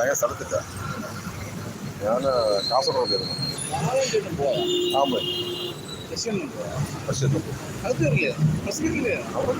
ഞാൻ സ്ഥലത്തില്ല ഞാൻ കാസർഗോഡായിരുന്നു ആമ്പ് പക്ഷേ അവിടെ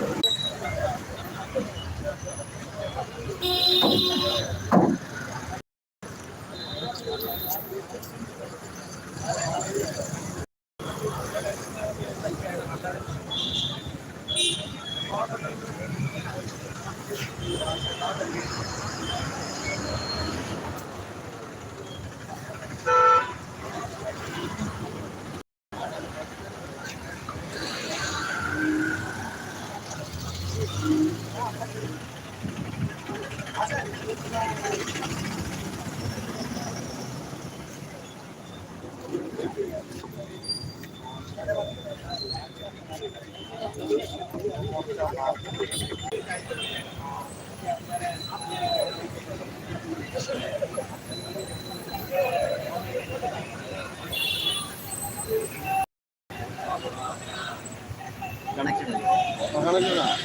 な。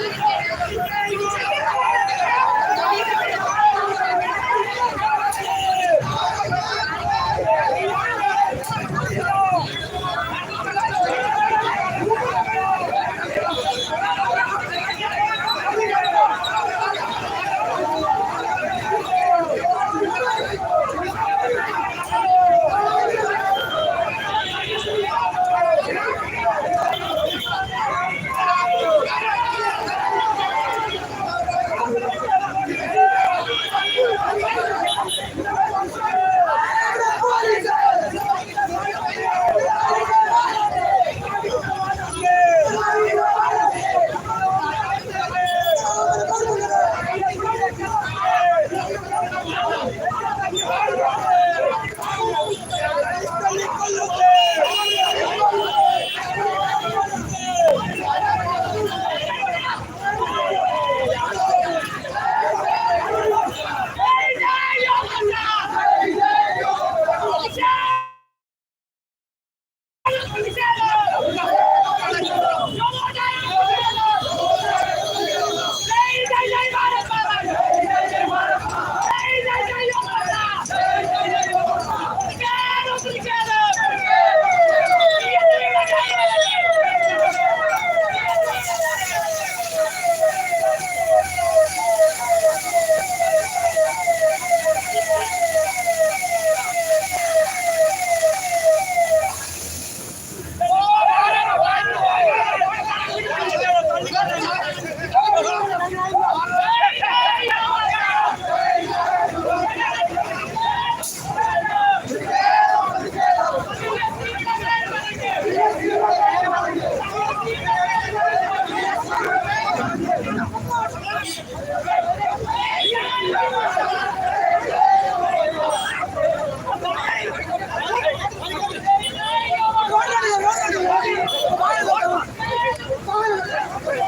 Hey, Yeah.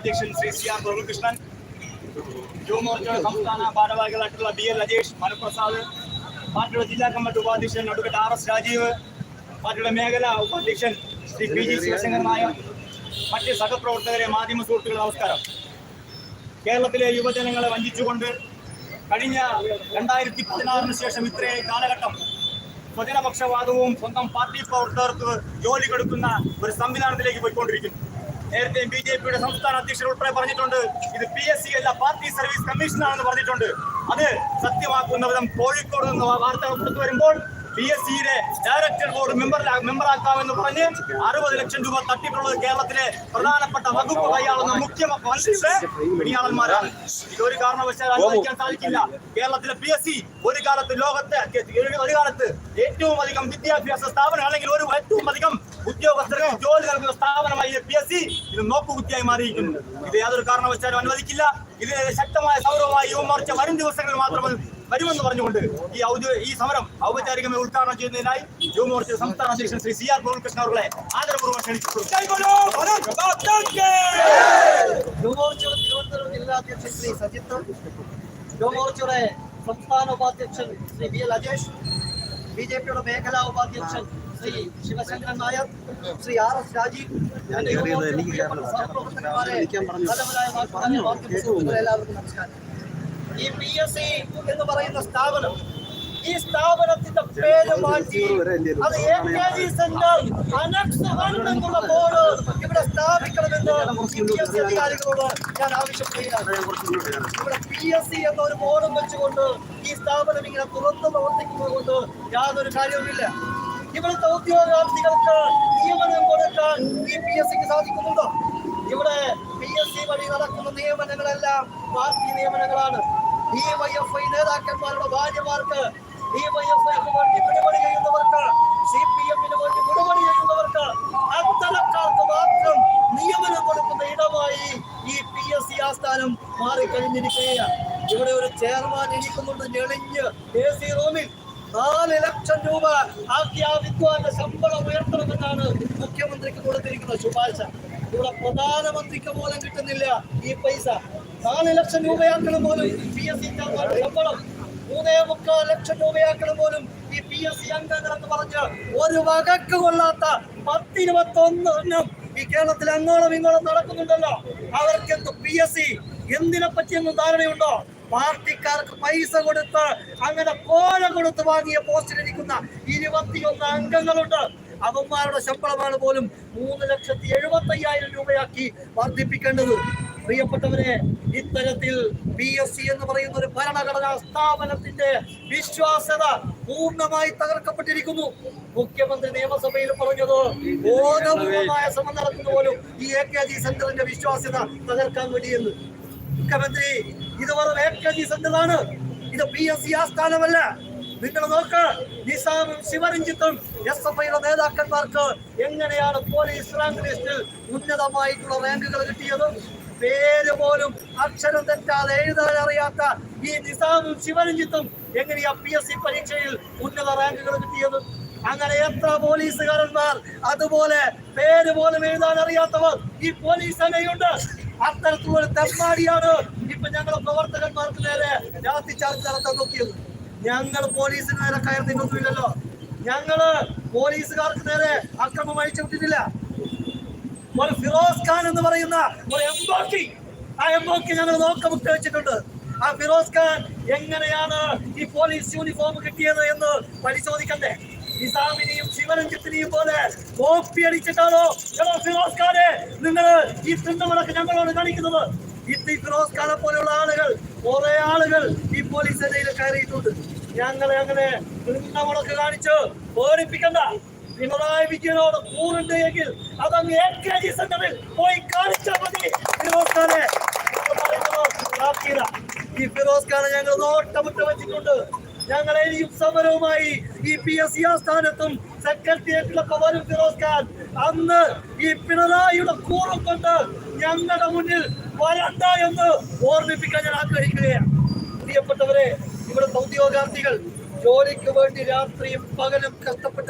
അധ്യക്ഷൻ ശ്രീ സി ആർ പ്രഭുകൃഷ്ണൻ യുവമോർച്ചയുടെ സംസ്ഥാന ഭാരവാഹികളായിട്ടുള്ള ബി എൽ അജേഷ് മനുപ്രസാദ് പാർട്ടിയുടെ ജില്ലാ കമ്മിറ്റി ഉപാധ്യക്ഷൻ അഡ്വക്കേറ്റ് ആർ എസ് രാജീവ് പാർട്ടിയുടെ മേഖലാ ഉപാധ്യക്ഷൻ ശ്രീ പി ജി ശിവശങ്കർ നായർ മറ്റ് സഹപ്രവർത്തകരെ മാധ്യമ സുഹൃത്തുക്കളെ നമസ്കാരം. കേരളത്തിലെ യുവജനങ്ങളെ വഞ്ചിച്ചുകൊണ്ട് കഴിഞ്ഞ രണ്ടായിരത്തി പതിനാറിന് ശേഷം ഇത്രയും കാലഘട്ടം സ്വജനപക്ഷപാതവും സ്വന്തം പാർട്ടി പ്രവർത്തകർക്ക് ജോലി കൊടുക്കുന്ന ഒരു സംവിധാനത്തിലേക്ക് പോയിക്കൊണ്ടിരിക്കുന്നു. നേരത്തെ ബി ജെ പിയുടെ സംസ്ഥാന അധ്യക്ഷൻ ഉൾപ്പെടെ പറഞ്ഞിട്ടുണ്ട്. ഇത് പി എസ് സി അല്ല പാർട്ടി സർവീസ് കമ്മീഷൻ ആണെന്ന് പറഞ്ഞിട്ടുണ്ട്. അത് സത്യമാക്കുന്ന വിധം കോഴിക്കോട് നിന്ന് വാർത്തകൾ പുറത്തു വരുമ്പോൾ പി എസ് സിയുടെ ഡയറക്ടർ ബോർഡ് മെമ്പർ മെമ്പറാക്കാമെന്ന് പറഞ്ഞ് അറുപത് ലക്ഷം രൂപ തട്ടിയിട്ടുള്ളത് കേരളത്തിലെ പ്രധാനപ്പെട്ട വകുപ്പ് കൈയാളുന്ന മുഖ്യ മന്ത്രിയുടെ പിടിയാളന്മാരാണ് ഇതൊരു കാരണവശാൽ അനുവദിക്കാൻ സാധിക്കില്ല. കേരളത്തിലെ പി എസ് സി ഒരു കാലത്ത് ലോകത്തെ ഒരു കാലത്ത് ഏറ്റവും അധികം വിദ്യാഭ്യാസ സ്ഥാപനം അല്ലെങ്കിൽ ഒരു ഏറ്റവും അധികം ഉദ്യോഗസ്ഥർക്ക് ജോലി നൽകുന്ന സ്ഥാപനമായി പി എസ് സി ഇത് നോക്കുകുത്തിയായി മാറിയിരിക്കുന്നു. ഇത് യാതൊരു കാരണവശാലും അനുവദിക്കില്ല. ഇതിനെതിരെ ശക്തമായ സമരവുമായി യുവമോർച്ച വരും ദിവസങ്ങളിൽ മാത്രം അത് വരുമെന്ന് പറഞ്ഞുകൊണ്ട് ഈ ഔദ്യോഗിക ഈ സമരം ഔപചാരികമായി ഉദ്ഘാടനം ചെയ്യുന്നതിനായി യുവമോർച്ച സംസ്ഥാന അധ്യക്ഷൻ ശ്രീ സി ആർ ഗോകുൽകൃഷ്ണ അവരുടെ ആദരപൂർവം ക്ഷണിച്ചു യുവമോർച്ചയുടെ തിരുവനന്തപുരം ജില്ലാ അധ്യക്ഷൻ ശ്രീ സജിത്ത് യുവമോർച്ചയുടെ സംസ്ഥാന ഉപാധ്യക്ഷൻ Shri B L Ajesh B J പിയുടെ മേഖലാ ഉപാധ്യക്ഷൻ ശ്രീ ശിവശങ്കരൻ നായർ ശ്രീ ആർ എസ് രാജീവ് എല്ലാവർക്കും നമസ്കാരം. ഈ പി എസ് സി എന്ന് പറയുന്ന സ്ഥാപനം. ഈ സ്ഥാപനത്തിന്റെ പേര് മാറ്റി അത് A K G centre annex എന്നുള്ള ബോർഡ് ഇവിടെ സ്ഥാപിക്കണമെന്ന് പി എസ് സി അധികാരികളോട് ഞാൻ ആവശ്യപ്പെടുകയാണ്. ഇവിടെ പി എസ് സി എന്ന ഒരു ബോർഡും വെച്ചുകൊണ്ട് ഈ സ്ഥാപനം ഇങ്ങനെ തുറന്നു പ്രവർത്തിക്കുന്നത് കൊണ്ട് യാതൊരു കാര്യവുമില്ല. ഇവിടുത്തെ ഉദ്യോഗാർത്ഥികൾക്ക് നിയമനം കൊടുക്കാൻ ഈ പി എസ് സിക്ക് സാധിക്കുന്നുണ്ടോ? ഇവിടെ പി എസ് സി വഴി നടക്കുന്ന നിയമനങ്ങളെല്ലാം പാർട്ടി നിയമനങ്ങളാണ്. ഡി വൈ എഫ് ഐ നേതാക്കന്മാരുടെ ഭാര്യമാർക്ക് ഡി വൈ എഫ് വേണ്ടി വിടുപണി ചെയ്യുന്നവർക്ക് സി പി വേണ്ടി വിടുപണി ചെയ്യുന്നവർക്ക് അത്തരക്കാർക്ക് മാത്രം കൊടുക്കുന്ന ഇടമായി ഈ പി എസ് സി ആസ്ഥാനം ഇവിടെ ഒരു ചെയർമാൻ ഇരിക്കുന്നുണ്ട് ഞെളിഞ്ഞ് എ സി റൂമിൽ. നാല് ലക്ഷം രൂപ ആക്കി ആ വിദ്വാന്റെ ശമ്പളം ഉയർത്തണമെന്നാണ് മുഖ്യമന്ത്രിക്ക് കൊടുത്തിരിക്കുന്ന ശുപാർശ. ഇവിടെ പ്രധാനമന്ത്രിക്ക് പോലും കിട്ടുന്നില്ല ഈ പൈസ. നാല് ലക്ഷം രൂപയാക്കണം പോലും പി എസ് സി ശമ്പളം മൂന്നേ മുക്കാൽ ലക്ഷം രൂപയാക്കണം പോലും ഈ പി എസ് സി അംഗങ്ങൾ എന്ന് പറഞ്ഞ് ഒരു വകക്ക് കൊള്ളാത്ത പത്തിരുപത്തൊന്ന് ഈ കേരളത്തിൽ അങ്ങോളം ഇങ്ങോളം നടക്കുന്നുണ്ടല്ലോ. അവർക്ക് എന്ത് പി എസ് സി എന്തിനെ പറ്റിയൊന്നും ധാരണയുണ്ടോ? പാർട്ടിക്കാർക്ക് പൈസ കൊടുത്ത് അങ്ങനെ കോഴ കൊടുത്ത് വാങ്ങിയ പോസ്റ്റിലിരിക്കുന്ന ഇരുപത്തിയൊന്ന് അംഗങ്ങളുണ്ട്. അവന്മാരുടെ ശമ്പളമാണ് പോലും മൂന്ന് ലക്ഷത്തി എഴുപത്തി അയ്യായിരം രൂപയാക്കി വർദ്ധിപ്പിക്കേണ്ടത്. പ്രിയപ്പെട്ടവരെ ഇത്തരത്തിൽ പി എസ് സി എന്ന് പറയുന്ന ഒരു ഭരണഘടനാ സ്ഥാപനത്തിന്റെ വിശ്വാസ്യത പൂർണമായി തകർക്കപ്പെട്ടിരിക്കുന്നു. മുഖ്യമന്ത്രി നിയമസഭയിൽ പറഞ്ഞത് ബോധപൂർവമായ ശ്രമം നടത്തുന്ന പോലും ഈ എ കെ ജി സെന്ററിന്റെ വിശ്വാസ്യത തകർക്കാൻ വേണ്ടിയെന്ന്. മുഖ്യമന്ത്രി ഇത് വെറും എ കെ ജി സെന്ററാണ്. ഇത് പി എസ് സി ആസ്ഥാനമല്ല. നിങ്ങൾ നോക്ക് നിസാമും ശിവരഞ്ജിത്തും എസ് എഫ് ഐയുടെ നേതാക്കന്മാർക്ക് എങ്ങനെയാണ് പോലീസ് റാങ്ക് ലിസ്റ്റിൽ ഉന്നതമായിട്ടുള്ള റാങ്കുകൾ കിട്ടിയത്? പേര് പോലും അക്ഷരം തെറ്റാതെ എഴുതാൻ അറിയാത്ത ഈ നിസാമും ശിവരഞ്ജിത്തും എങ്ങനെയാ പി എസ് സി പരീക്ഷയിൽ ഉന്നത റാങ്കുകൾ കിട്ടിയത്? അങ്ങനെ എത്ര പോലീസുകാരന്മാർ അതുപോലെ പേര് പോലും എഴുതാൻ അറിയാത്തവർ ഈ പോലീസ് സേനയുണ്ട്. അത്തരത്തിലുള്ള തെമ്മാടിയാണ് ഇപ്പൊ ഞങ്ങളെ പ്രവർത്തകന്മാർക്ക് നേരെ രാത്രി ചാർജ് നടത്താൻ നോക്കിയത്. ഞങ്ങൾ പോലീസിന് നേരെ കയർത്തിട്ടൊന്നുമില്ലല്ലോ ഞങ്ങൾ പോലീസുകാർക്ക് നേരെ അക്രമം അഴിച്ചു വിട്ടിട്ടില്ല ഒരു ഫിറോസ് ഖാൻ എന്ന് പറയുന്ന ഒരു എംബോക്കി. ആ എംബോക്കി ഞങ്ങൾ നോക്കമുട്ട് വെച്ചിട്ടുണ്ട്. ആ ഫിറോസ് ഖാൻ എങ്ങനെയാണ് ഈ പോലീസ് യൂണിഫോം കിട്ടിയത് എന്ന് പരിശോധിക്കണ്ടേ? നിസാമിനെയും ശിവരഞ്ജിത്തിനെയും പോലെ കോപ്പി അടിച്ചിട്ടാണോ എടോ ഫിറോസ് ഖാനെ നിങ്ങൾ ഈ തിണ്ണമടക്ക് ഞങ്ങളോട് കാണിക്കുന്നത്? ഇത്തി ഫിറോസ് ഖാനെ പോലെയുള്ള ആളുകൾ കുറെ ആളുകൾ ഈ പോലീസ് സേനയിൽ കയറിയിട്ടുണ്ട്. ഞങ്ങളെ അങ്ങനെ തിണ്ണമടക്ക് കാണിച്ച് ഓടിപ്പിക്കണ്ട പിണറായി വിജയനോട് കൂറുണ്ട് എങ്കിൽ അതങ്ങ് എ കെ സെന്ററിൽ പോയി കാണിച്ചാൽ മതി. ഫിറോസ് ഖാനെ. ഈ ഫിറോസ് ഖാനെ ഞങ്ങൾ നോട്ടമിട്ട് വെച്ചിട്ടുണ്ട്. ഞങ്ങൾ ഇനിയും സമരവുമായി ഈ പി എസ് സി ആസ്ഥാനത്തും സെക്രട്ടേറിയറ്റിലൊക്കെ വരും ഫിറോസ് ഖാൻ. അന്ന് ഈ പിണറായിയുടെ കൂറും കൊണ്ട് ഞങ്ങളുടെ മുന്നിൽ വരണ്ട എന്ന് ഓർമ്മിപ്പിക്കാൻ ഞാൻ ആഗ്രഹിക്കുകയാണ്. പ്രിയപ്പെട്ടവരെ ഇവിടുത്തെ ഉദ്യോഗാർത്ഥികൾ ജോലിക്ക് വേണ്ടി രാത്രിയും പകലും കഷ്ടപ്പെട്ട്